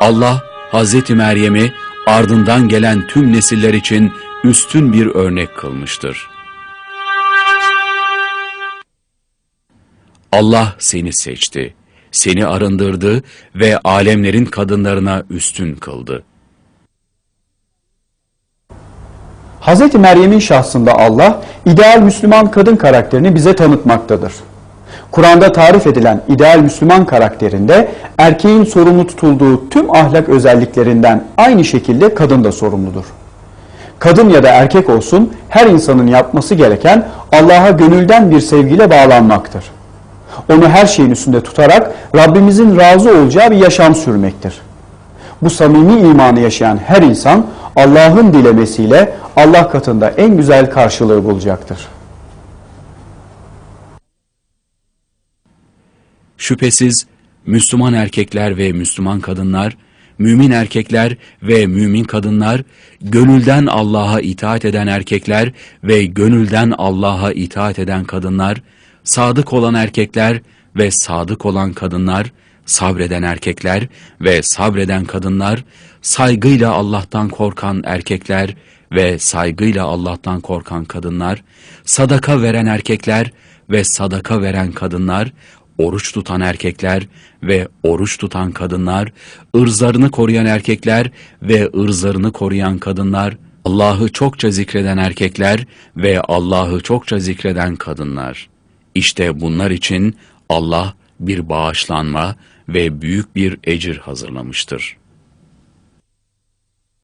Allah Hazreti Meryem'i ardından gelen tüm nesiller için üstün bir örnek kılmıştır. Allah seni seçti, seni arındırdı ve alemlerin kadınlarına üstün kıldı. Hz. Meryem'in şahsında Allah, ideal Müslüman kadın karakterini bize tanıtmaktadır. Kur'an'da tarif edilen ideal Müslüman karakterinde erkeğin sorumlu tutulduğu tüm ahlak özelliklerinden aynı şekilde kadın da sorumludur. Kadın ya da erkek olsun her insanın yapması gereken Allah'a gönülden bir sevgiyle bağlanmaktır. Onu her şeyin üstünde tutarak Rabbimizin razı olacağı bir yaşam sürmektir. Bu samimi imanı yaşayan her insan Allah'ın dilemesiyle Allah katında en güzel karşılığı bulacaktır. Şüphesiz Müslüman erkekler ve Müslüman kadınlar, mümin erkekler ve mümin kadınlar, gönülden Allah'a itaat eden erkekler ve gönülden Allah'a itaat eden kadınlar, sadık olan erkekler ve sadık olan kadınlar, sabreden erkekler ve sabreden kadınlar, saygıyla Allah'tan korkan erkekler ve saygıyla Allah'tan korkan kadınlar, sadaka veren erkekler ve sadaka veren kadınlar, oruç tutan erkekler ve oruç tutan kadınlar, ırzlarını koruyan erkekler ve ırzlarını koruyan kadınlar, Allah'ı çokça zikreden erkekler ve Allah'ı çokça zikreden kadınlar. İşte bunlar için Allah bir bağışlanma ve büyük bir ecir hazırlamıştır.